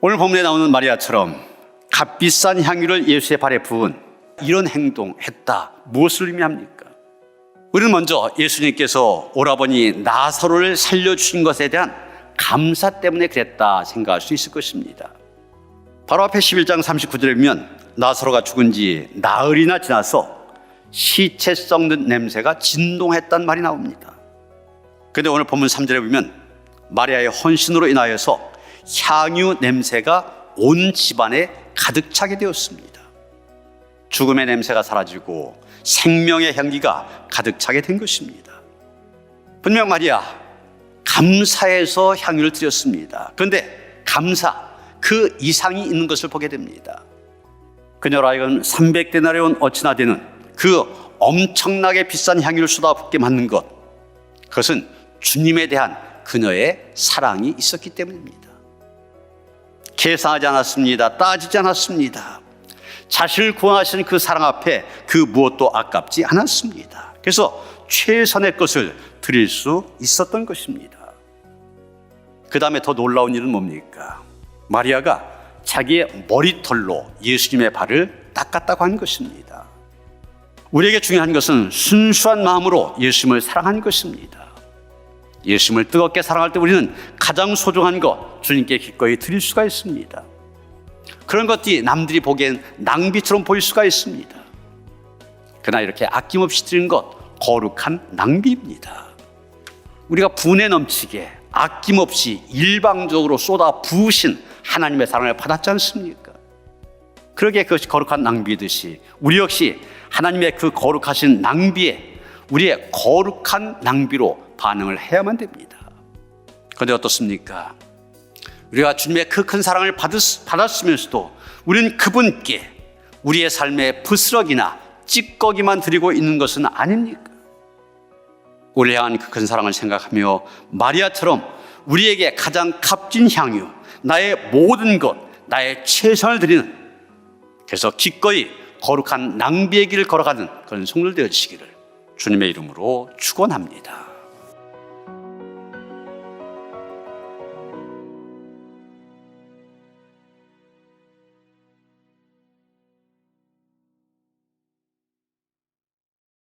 오늘 본문에 나오는 마리아처럼 값비싼 향유를 예수의 발에 부은 이런 행동했다. 무엇을 의미합니까? 우리는 먼저 예수님께서 오라버니 나사로를 살려주신 것에 대한 감사 때문에 그랬다 생각할 수 있을 것입니다. 바로 앞에 11장 39절에 보면 나사로가 죽은 지 나흘이나 지나서 시체 썩는 냄새가 진동했단 말이 나옵니다. 근데 오늘 본문 3절에 보면 마리아의 헌신으로 인하여서 향유 냄새가 온 집안에 가득 차게 되었습니다. 죽음의 냄새가 사라지고 생명의 향기가 가득 차게 된 것입니다. 분명 마리아 감사해서 향유를 드렸습니다. 그런데 감사 그 이상이 있는 것을 보게 됩니다. 그녀로 하여금 300데나리온 어치나 되는 그 엄청나게 비싼 향유를 쏟아붓게 만든 것 그것은 주님에 대한 그녀의 사랑이 있었기 때문입니다. 계산하지 않았습니다. 따지지 않았습니다. 자신을 구원하신 그 사랑 앞에 그 무엇도 아깝지 않았습니다. 그래서 최선의 것을 드릴 수 있었던 것입니다. 그 다음에 더 놀라운 일은 뭡니까? 마리아가 자기의 머리털로 예수님의 발을 닦았다고 하는 것입니다. 우리에게 중요한 것은 순수한 마음으로 예수님을 사랑하는 것입니다. 예수님을 뜨겁게 사랑할 때 우리는 가장 소중한 것 주님께 기꺼이 드릴 수가 있습니다. 그런 것들이 남들이 보기엔 낭비처럼 보일 수가 있습니다. 그러나 이렇게 아낌없이 드리는 것 거룩한 낭비입니다. 우리가 분에 넘치게 아낌없이 일방적으로 쏟아 부으신 하나님의 사랑을 받았지 않습니까? 그러기에 그것이 거룩한 낭비듯이 우리 역시 하나님의 그 거룩하신 낭비에 우리의 거룩한 낭비로 반응을 해야만 됩니다. 그런데 어떻습니까? 우리가 주님의 그 큰 사랑을 받았, 받았으면서도 우리는 그분께 우리의 삶의 부스럭이나 찌꺼기만 드리고 있는 것은 아닙니까? 우리 향한 그 큰 사랑을 생각하며 마리아처럼 우리에게 가장 값진 향유, 나의 모든 것, 나의 최선을 드리는 그래서 기꺼이 거룩한 낭비의 길을 걸어가는 그런 성들 되어지기를 주님의 이름으로 축원합니다.